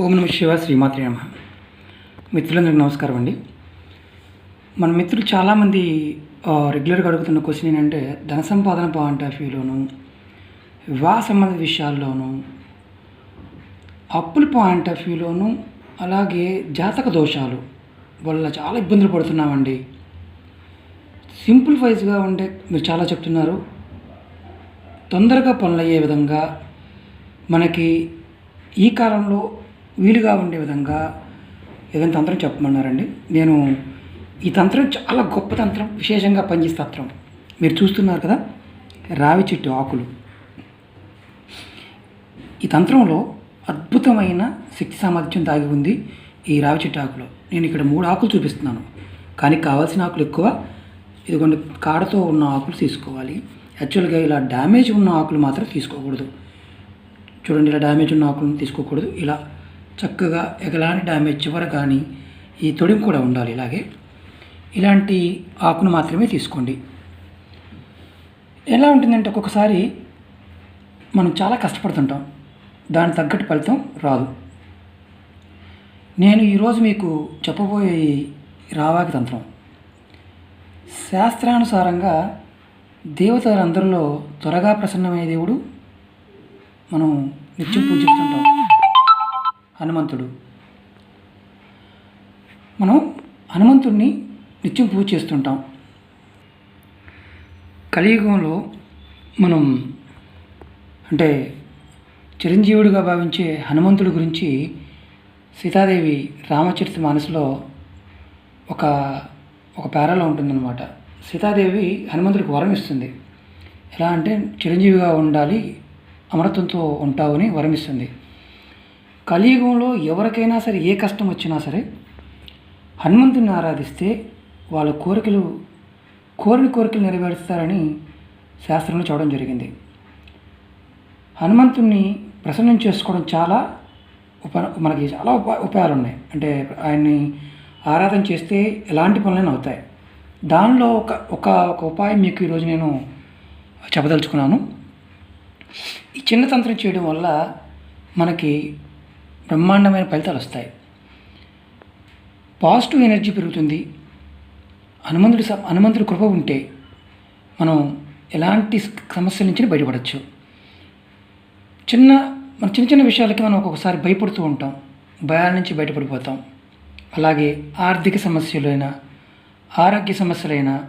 ఓం నమ శివ శ్రీమాత్రి నమ. మిత్రులందరికీ నమస్కారం అండి. మన మిత్రులు చాలామంది రెగ్యులర్గా అడుగుతున్న క్వశ్చన్ ఏంటంటే ధన సంపాదన పాయింట్ ఆఫ్ వ్యూలోను వివాహ సంబంధ విషయాల్లోనూ అప్పుల పాయింట్ ఆఫ్ వ్యూలోను అలాగే జాతక దోషాలు వల్ల చాలా ఇబ్బందులు పడుతున్నామండి. సింపుల్ వైజ్గా ఉండే మీరు చాలా చెప్తున్నారు. తొందరగా పనులు అయ్యే విధంగా మనకి ఈ కాలంలో వీలుగా ఉండే విధంగా ఏదైనా తంత్రం చెప్పమన్నారండి. నేను ఈ తంత్రం చాలా గొప్ప తంత్రం విశేషంగా పనిచేసే తంత్రం. మీరు చూస్తున్నారు కదా రావి చెట్టు ఆకులు. ఈ తంత్రంలో అద్భుతమైన శక్తి సామర్థ్యం దాగి ఉంది ఈ రావి చెట్టు ఆకులో. నేను ఇక్కడ మూడు ఆకులు చూపిస్తున్నాను. కానీ కావాల్సిన ఆకులు ఎక్కువ. ఇదిగోండి కాడతో ఉన్న ఆకులు తీసుకోవాలి. యాక్చువల్గా ఇలా డ్యామేజ్ ఉన్న ఆకులు మాత్రం తీసుకోకూడదు. చూడండి ఇలా డ్యామేజ్ ఉన్న ఆకులను తీసుకోకూడదు. ఇలా చక్కగా ఎగలాని డ్యామేజ్ చివర కానీ ఈ తొడిమి కూడా ఉండాలి ఇలాగే. ఇలాంటి ఆకును మాత్రమే తీసుకోండి. ఎలా ఉంటుందంటే ఒక్కొక్కసారి మనం చాలా కష్టపడుతుంటాం. దాని తగ్గట్టు ఫలితం రాదు. నేను ఈరోజు మీకు చెప్పబోయే ఈ రావాకి తంత్రం. శాస్త్రానుసారంగా దేవతలందరిలో త్వరగా ప్రసన్నమయ్యే దేవుడు మనం నిత్యం పూజిస్తుంటాం. హనుమంతుడు. మనం హనుమంతుడిని నిత్యం పూజ చేస్తుంటాం. కలియుగంలో మనం అంటే చిరంజీవుడిగా భావించే హనుమంతుడి గురించి సీతాదేవి రామచరిత మానసులో ఒక ఒక పేరాలో ఉంటుందన్నమాట. సీతాదేవి హనుమంతుడికి వరం ఇస్తుంది. ఎలా అంటే చిరంజీవిగా ఉండాలి అమరత్వంతో ఉంటావు అని వరం ఇస్తుంది. కలియుగంలో ఎవరికైనా సరే ఏ కష్టం వచ్చినా సరే హనుమంతుని ఆరాధిస్తే వాళ్ళ కోరికలు కోరిన కోరికలు నెరవేరుస్తారని శాస్త్రంలో చూడడం జరిగింది. హనుమంతుణ్ణి ప్రసన్నం చేసుకోవడం చాలా ఉప మనకి చాలా ఉపా ఉపాయాలు ఉన్నాయి. అంటే ఆయన్ని ఆరాధన చేస్తే ఎలాంటి పనులైనా అవుతాయి. దానిలో ఒక ఒక ఒక ఉపాయం మీకు ఈరోజు నేను చెప్పదలుచుకున్నాను. ఈ చిన్న తంత్రం చేయడం వల్ల మనకి బ్రహ్మాండమైన ఫలితాలు వస్తాయి. పాజిటివ్ ఎనర్జీ పెరుగుతుంది. హనుమంతుడి స- హనుమంతుడి కృప ఉంటే మనం ఎలాంటి సమస్యల నుంచి బయటపడవచ్చు చిన్న మన చిన్న చిన్న విషయాలకి మనం ఒక్కొక్కసారి భయపడుతూ ఉంటాం. భయాల నుంచి బయటపడిపోతాం. అలాగే ఆర్థిక సమస్యలైనా ఆరోగ్య సమస్యలైనా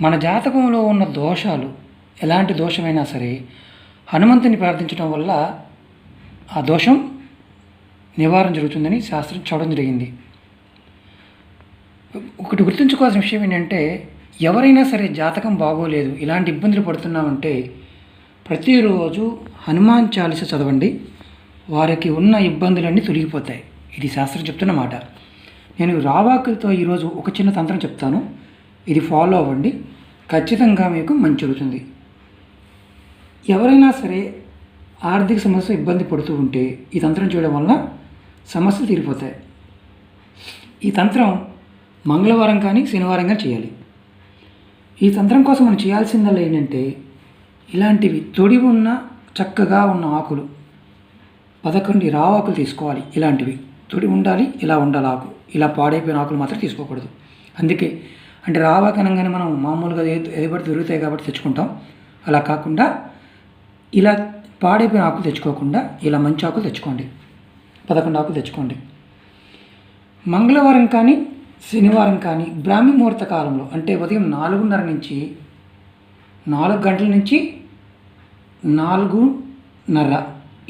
మన జాతకంలో ఉన్న దోషాలు ఎలాంటి దోషమైనా సరే హనుమంతుని ప్రార్థించడం వల్ల ఆ దోషం నివారణ జరుగుతుందని శాస్త్రం చూడడం జరిగింది. ఒకటి గుర్తుంచుకోవాల్సిన విషయం ఏంటంటే ఎవరైనా సరే జాతకం బాగోలేదు ఇలాంటి ఇబ్బందులు పడుతున్నామంటే ప్రతిరోజు హనుమాన్ చాలీస చదవండి. వారికి ఉన్న ఇబ్బందులన్నీ తొలగిపోతాయి. ఇది శాస్త్రం చెప్తున్న మాట. నేను రావాకులతో ఈరోజు ఒక చిన్న తంత్రం చెప్తాను. ఇది ఫాలో అవ్వండి. ఖచ్చితంగా మీకు మంచి జరుగుతుంది. ఎవరైనా సరే ఆర్థిక సమస్య ఇబ్బంది పడుతూ ఉంటే ఈ తంత్రం చేయడం వల్ల సమస్యలు తీరిపోతాయి. ఈ తంత్రం మంగళవారం కానీ శనివారం కానీ చేయాలి. ఈ తంత్రం కోసం మనం చేయాల్సిందల్లా ఏంటంటే ఇలాంటివి తొడి ఉన్న చక్కగా ఉన్న ఆకులు పదకొండు రావాకులు తీసుకోవాలి ఇలాంటివి. తొడి ఉండాలి ఇలా ఉండాలి ఆకు. ఇలా పాడైపోయిన ఆకులు మాత్రం తీసుకోకూడదు. అందుకే అంటే రావాకు అనగానే మనం మామూలుగా ఏ- దొరుకుతాయి కాబట్టి తెచ్చుకుంటాం. అలా కాకుండా ఇలా పాడైపోయిన ఆకులు తెచ్చుకోకుండా ఇలా మంచి ఆకులు తెచ్చుకోండి. పదకొండు ఆకులు తెచ్చుకోండి. మంగళవారం కానీ శనివారం కానీ బ్రాహ్మీ ముహూర్త కాలంలో అంటే ఉదయం నాలుగున్నర నుంచి నాలుగు గంటల నుంచి నాలుగున్నర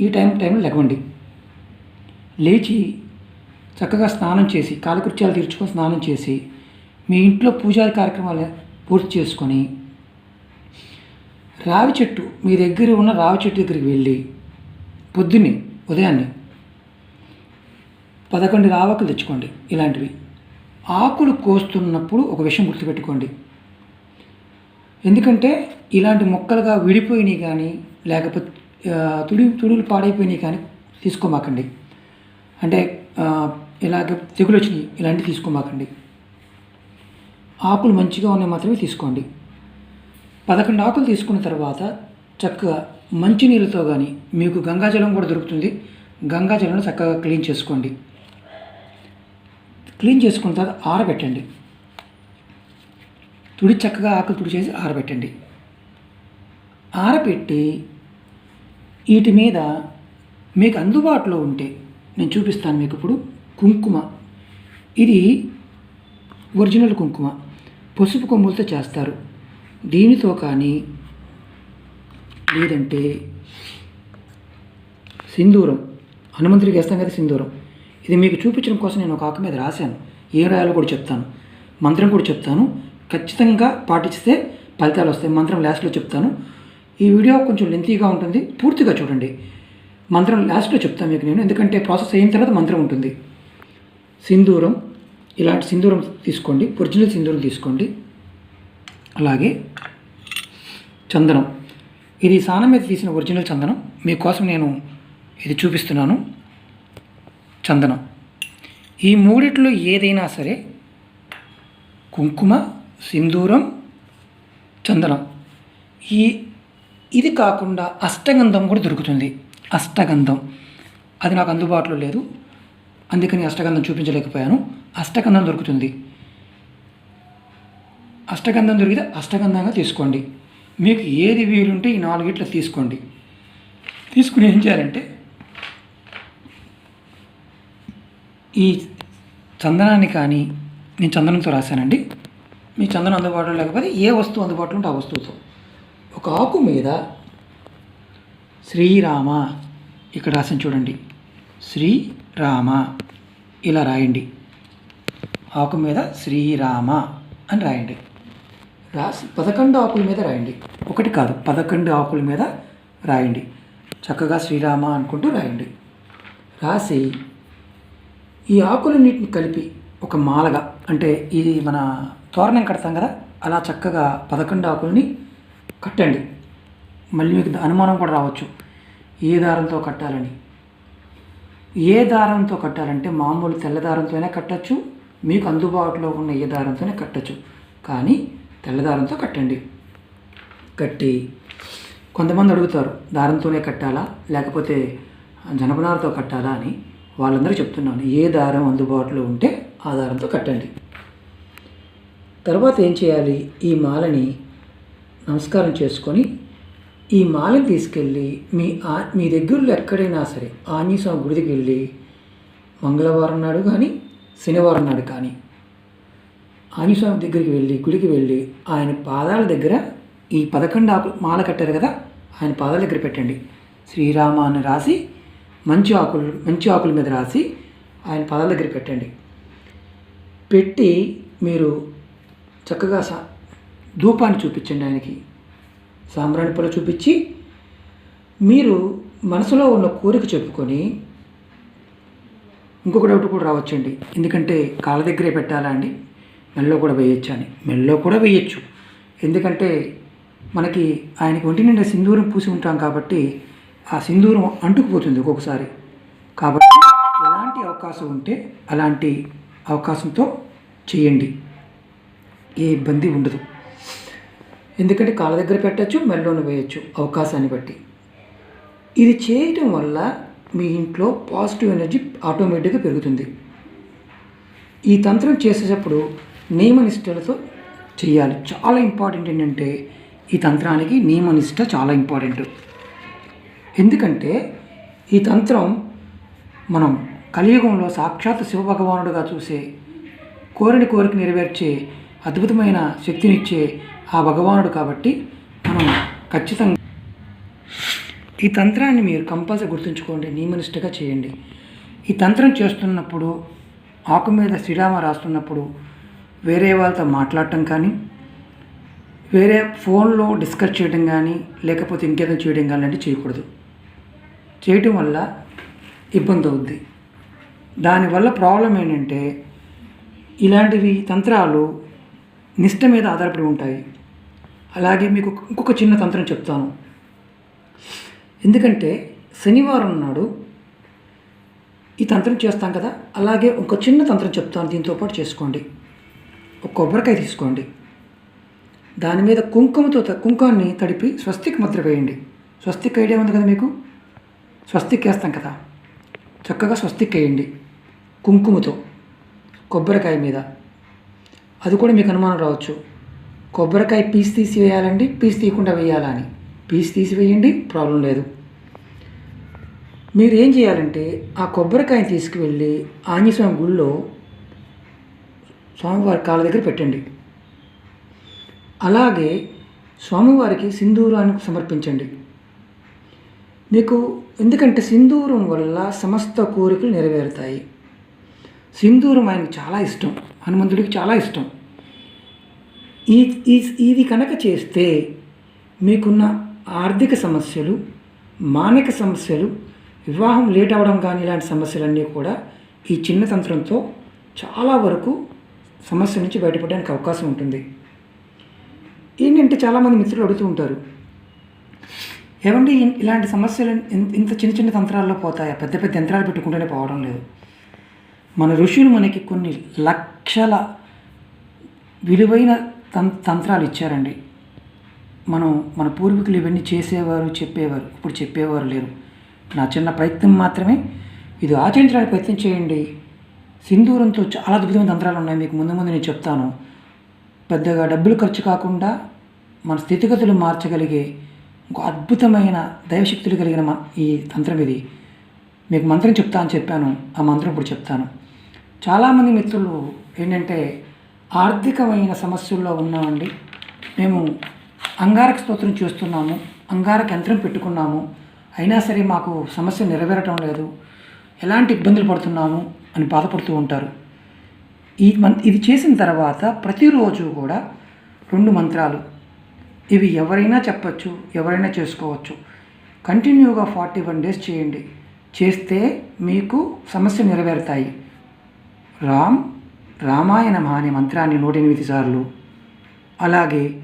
ఈ టైం టైంలో లెగవండి లేచి చక్కగా స్నానం చేసి కాలకృత్యాలు తీర్చుకొని స్నానం చేసి మీ ఇంట్లో పూజా కార్యక్రమాలు పూర్తి చేసుకొని రావి చెట్టు మీ దగ్గర ఉన్న రావి చెట్టు దగ్గరికి వెళ్ళి పొద్దున్నే ఉదయాన్నే పదకొండు రావాకులు తెచ్చుకోండి ఇలాంటివి. ఆకులు కోస్తున్నప్పుడు ఒక విషయం గుర్తుపెట్టుకోండి. ఎందుకంటే ఇలాంటి మొక్కలుగా విడిపోయినాయి కానీ లేకపోతే తుడి తుడులు పాడైపోయినాయి కానీ తీసుకోమాకండి. అంటే ఇలాగ తెగులు వచ్చినాయి ఇలాంటివి తీసుకోమాకండి. ఆకులు మంచిగా ఉన్నాయి మాత్రమే తీసుకోండి. పదకొండు ఆకులు తీసుకున్న తర్వాత చక్కగా మంచినీళ్ళతో కానీ మీకు గంగాజలం కూడా దొరుకుతుంది. గంగాజలంలో చక్కగా క్లీన్ చేసుకోండి. క్లీన్ చేసుకున్న తర్వాత ఆరబెట్టండి. తుడి చక్కగా ఆకులు తుడి చేసి ఆరబెట్టండి. ఆరబెట్టి వీటి మీద మీకు అందుబాటులో ఉంటే నేను చూపిస్తాను మీకు ఇప్పుడు కుంకుమ. ఇది ఒరిజినల్ కుంకుమ. పసుపు కొమ్ములతో చేస్తారు. దీనితో కానీ లేదంటే సింధూరం. హనుమంతుడికి వేస్తాం కదా సింధూరం. ఇది మీకు చూపించడం కోసం నేను ఒక ఆకు మీద రాశాను. ఏం రాయాలో కూడా చెప్తాను. మంత్రం కూడా చెప్తాను. ఖచ్చితంగా పాటిస్తే ఫలితాలు వస్తాయి. మంత్రం లాస్ట్లో చెప్తాను. ఈ వీడియో కొంచెం లెంతీగా ఉంటుంది. పూర్తిగా చూడండి. మంత్రం లాస్ట్లో చెప్తాను మీకు నేను. ఎందుకంటే ప్రాసెస్ అయిన తర్వాత మంత్రం ఉంటుంది. సింధూరం. ఇలాంటి సింధూరం తీసుకోండి. ఒరిజినల్ సింధూరం తీసుకోండి. అలాగే చందనం. ఇది సానం మీద తీసిన ఒరిజినల్ చందనం. మీకోసం నేను ఇది చూపిస్తున్నాను. చందనం. ఈ మూడిట్లో ఏదైనా సరే కుంకుమ సింధూరం చందనం. ఈ ఇది కాకుండా అష్టగంధం కూడా దొరుకుతుంది. అష్టగంధం. అది నాకు అందుబాటులో లేదు. అందుకని అష్టగంధం చూపించలేకపోయాను. అష్టగంధం దొరుకుతుంది. అష్టగంధం దొరికితే అష్టగంధంగా తీసుకోండి. మీకు ఏది వీలుంటే ఈ నాలుగిట్ల తీసుకోండి. తీసుకుని ఏం చేయాలంటే ఈ చందనాన్ని కానీ నేను చందనంతో రాశానండి. మీ చందనం అందుబాటులో లేకపోతే ఏ వస్తువు అందుబాటులో ఉంటే ఆ వస్తువుతో. ఒక ఆకు మీద శ్రీరామ ఇక్కడ రాసిన చూడండి. శ్రీరామ ఇలా రాయండి. ఆకు మీద శ్రీరామ అని రాయండి. రాసి పదకొండు ఆకుల మీద రాయండి. ఒకటి కాదు పదకొండు ఆకుల మీద రాయండి. చక్కగా శ్రీరామ అనుకుంటూ రాయండి. రాసి ఈ ఆకులన్నిటిని కలిపి ఒక మాలగా అంటే ఇది మన తోరణం కడతాం కదా అలా చక్కగా పదకొండు ఆకుల్ని కట్టండి. మళ్ళీ మీకు అనుమానం కూడా రావచ్చు. ఏ దారంతో కట్టాలని? ఏ దారంతో కట్టాలంటే మామూలు తెల్ల దారంతోనే కట్టచ్చు మీకు అందుబాటులో ఉన్న ఏ దారంతోనే కట్టచ్చు. కానీ తెల్ల దారంతో కట్టండి. కట్టి కొంతమంది అడుగుతారు దారంతోనే కట్టాలా? లేకపోతే జనపనారతో కట్టాలా అని. వాళ్ళందరూ చెప్తున్నాను. ఏ దారం అందుబాటులో ఉంటే ఆ దారంతో కట్టండి. తర్వాత ఏం చేయాలి? ఈ మాలని నమస్కారం చేసుకొని ఈ మాలని తీసుకెళ్ళి మీ ఆ మీ దగ్గరలో ఎక్కడైనా సరే ఆంజనేయస్వామి గుడికి వెళ్ళి మంగళవారం నాడు కానీ శనివారం నాడు కానీ ఆంజనేయస్వామి దగ్గరికి వెళ్ళి గుడికి వెళ్ళి ఆయన పాదాల దగ్గర ఈ పదకొండు ఆకులు మాల కట్టారు కదా ఆయన పాదాల దగ్గర పెట్టండి. శ్రీరామ అని రాసి మంచి ఆకులు మంచి ఆకుల మీద రాసి ఆయన పదాల దగ్గర పెట్టండి. పెట్టి మీరు చక్కగా సా ధూపాన్ని చూపించండి ఆయనకి. సాంబ్రాణి పొల చూపించి మీరు మనసులో ఉన్న కోరిక చెప్పుకొని ఇంకొక డౌట్ కూడా రావచ్చండి. ఎందుకంటే కాళ్ళ దగ్గరే పెట్టాలా అండి? మెల్లో కూడా వేయచ్చు అని. మెల్లో కూడా వేయచ్చు. ఎందుకంటే మనకి ఆయనకి ఒంటి నిండా సింధూరం పూసి ఉంటాం కాబట్టి ఆ సింధూరం అంటుకుపోతుంది ఒక్కొక్కసారి. కాబట్టి ఎలాంటి అవకాశం ఉంటే అలాంటి అవకాశంతో చేయండి. ఏ ఇబ్బంది ఉండదు. ఎందుకంటే కాళ్ళ దగ్గర పెట్టచ్చు మెల్లోన వేయచ్చు అవకాశాన్ని బట్టి. ఇది చేయటం వల్ల మీ ఇంట్లో పాజిటివ్ ఎనర్జీ ఆటోమేటిక్గా పెరుగుతుంది. ఈ తంత్రం చేసేటప్పుడు నియమనిష్టలతో చేయాలి. చాలా ఇంపార్టెంట్ ఏంటంటే ఈ తంత్రానికి నియమనిష్ట చాలా ఇంపార్టెంట్. ఎందుకంటే ఈ తంత్రం మనం కలియుగంలో సాక్షాత్ శివభగవానుడుగా చూసే కోరిని కోరిక నెరవేర్చే అద్భుతమైన శక్తినిచ్చే ఆ భగవానుడు కాబట్టి మనం ఖచ్చితంగా ఈ తంత్రాన్ని మీరు కంపల్సరీ గుర్తుంచుకోండి నియమనిష్టగా చేయండి. ఈ తంత్రం చేస్తున్నప్పుడు ఆకు మీద శ్రీరామ రాస్తున్నప్పుడు వేరే వాళ్ళతో మాట్లాడటం కానీ వేరే ఫోన్లో డిస్కస్ చేయడం కానీ లేకపోతే ఇంకేదో చేయడం కానీ అంటే చేయకూడదు. చేయటం వల్ల ఇబ్బంది అవుద్ది. దానివల్ల ప్రాబ్లం ఏంటంటే ఇలాంటివి తంత్రాలు నిష్ట మీద ఆధారపడి ఉంటాయి. అలాగే మీకు ఇంకొక చిన్న తంత్రం చెప్తాను. ఎందుకంటే శనివారం నాడు ఈ తంత్రం చేస్తాం కదా అలాగే ఒక చిన్న తంత్రం చెప్తాను దీంతో పాటు చేసుకోండి. ఒక కొబ్బరికాయ తీసుకోండి. దాని మీద కుంకుమతో కుంకాన్ని తడిపి స్వస్తిక్ ముద్ర వేయండి. స్వస్తిక్ ఐడియా ఉంది కదా మీకు? స్వస్తిక్ వేస్తాం కదా. చక్కగా స్వస్తిక్ వేయండి కుంకుమతో కొబ్బరికాయ మీద. అది కూడా మీకు అనుమానం రావచ్చు. కొబ్బరికాయ పీస్ తీసి వేయాలండి పీస్ తీయకుండా వేయాలా అని. పీస్ తీసి వేయండి ప్రాబ్లం లేదు. మీరు ఏం చేయాలంటే ఆ కొబ్బరికాయని తీసుకువెళ్ళి ఆంజనేయస్వామి గుళ్ళో స్వామివారి కాళ్ళ దగ్గర పెట్టండి. అలాగే స్వామివారికి సింధూరానికి సమర్పించండి. మీకు ఎందుకంటే సింధూరం వల్ల సమస్త కోరికలు నెరవేరుతాయి. సింధూరం ఆయనకు చాలా ఇష్టం. హనుమంతుడికి చాలా ఇష్టం. ఈ ఈ- ఇది కనుక చేస్తే మీకున్న ఆర్థిక సమస్యలు మానక సమస్యలు వివాహం లేట్ అవ్వడం కానీ ఇలాంటి సమస్యలన్నీ కూడా ఈ చిన్న తంత్రంతో చాలా వరకు సమస్య నుంచి బయటపడడానికి అవకాశం ఉంటుంది. ఏంటంటే చాలామంది మిత్రులు అడుగుతూ ఉంటారు ఏమండి ఇలాంటి సమస్యలు ఇంత చిన్న చిన్న తంత్రాల్లో పోతాయా? పెద్ద పెద్ద యంత్రాలు పెట్టుకుంటూనే పోవడం లేదు. మన ఋషులు మనకి కొన్ని లక్షల విలువైన తం తంత్రాలు ఇచ్చారండి. మనం మన పూర్వీకులు ఇవన్నీ చేసేవారు చెప్పేవారు ఇప్పుడు చెప్పేవారు లేరు. నా చిన్న ప్రయత్నం మాత్రమే. ఇది ఆచరించడానికి ప్రయత్నం చేయండి. సింధూరంతో చాలా అద్భుతమైన తంత్రాలు ఉన్నాయి. మీకు ముందు ముందు నేను చెప్తాను. పెద్దగా డబ్బులు ఖర్చు కాకుండా మన స్థితిగతులు మార్చగలిగే ఒక అద్భుతమైన దైవశక్తులు కలిగిన మ- ఈ తంత్రం ఇది. మీకు మంత్రం చెప్తా అని చెప్పాను. ఆ మంత్రం ఇప్పుడు చెప్తాను. చాలామంది మిత్రులు ఏంటంటే ఆర్థికమైన సమస్యల్లో ఉన్నామండి. మేము అంగారక స్తోత్రం చేస్తున్నాము. అంగారక యంత్రం పెట్టుకున్నాము. అయినా సరే మాకు సమస్య నెరవేరటం లేదు. ఎలాంటి ఇబ్బందులు పడుతున్నాము అని బాధపడుతూ ఉంటారు. ఈ మన్ ఇది చేసిన తర్వాత ప్రతిరోజు కూడా రెండు మంత్రాలు ఇవి ఎవరైనా చెప్పచ్చు ఎవరైనా చేసుకోవచ్చు. కంటిన్యూగా ఫార్టీ వన్ డేస్ చేయండి. చేస్తే మీకు సమస్య నెరవేరుతాయి. రామ్ రామాయణమ అనే మంత్రాన్ని నూట ఎనిమిది సార్లు. అలాగే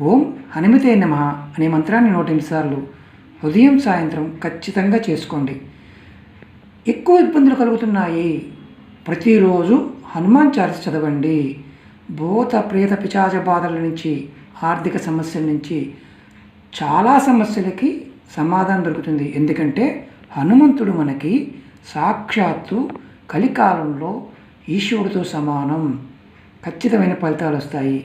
ఓం హనుమతే నమ అనే మంత్రాన్ని నూట ఎనిమిది సార్లు. ఉదయం సాయంత్రం ఖచ్చితంగా చేసుకోండి. ఎక్కువ ఇబ్బందులు కలుగుతున్నాయి. ప్రతిరోజు హనుమాన్ చాలీస చదవండి. భూత ప్రేత పిచాచ బాధల నుంచి ఆర్థిక సమస్యల నుంచి చాలా సమస్యలకి సమాధానం దొరుకుతుంది. ఎందుకంటే హనుమంతుడు మనకి సాక్షాత్తు కలికాలంలో ఈశ్వరుడితో సమానం. ఖచ్చితమైన ఫలితాలు వస్తాయి.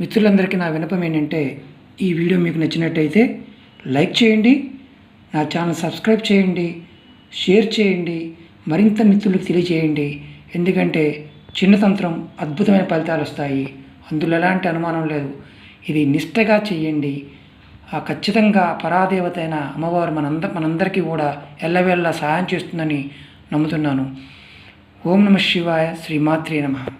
మిత్రులందరికీ నా వినపం ఏంటంటే ఈ వీడియో మీకు నచ్చినట్టయితే లైక్ చేయండి నా ఛానల్ సబ్స్క్రైబ్ చేయండి షేర్ చేయండి మరింత మిత్రులకు తెలియజేయండి. ఎందుకంటే చిన్న తంత్రం అద్భుతమైన ఫలితాలు వస్తాయి. అందులో ఎలాంటి అనుమానం లేదు. ఇది నిష్టగా చేయండి ఆ ఖచ్చితంగా పరాదేవత అయిన అమ్మవారు మనంద మనందరికీ కూడా ఎల్లవేళ్ళ సహాయం చేస్తుందని నమ్ముతున్నాను. ఓం నమ శివాయ శ్రీమాత్రే నమః.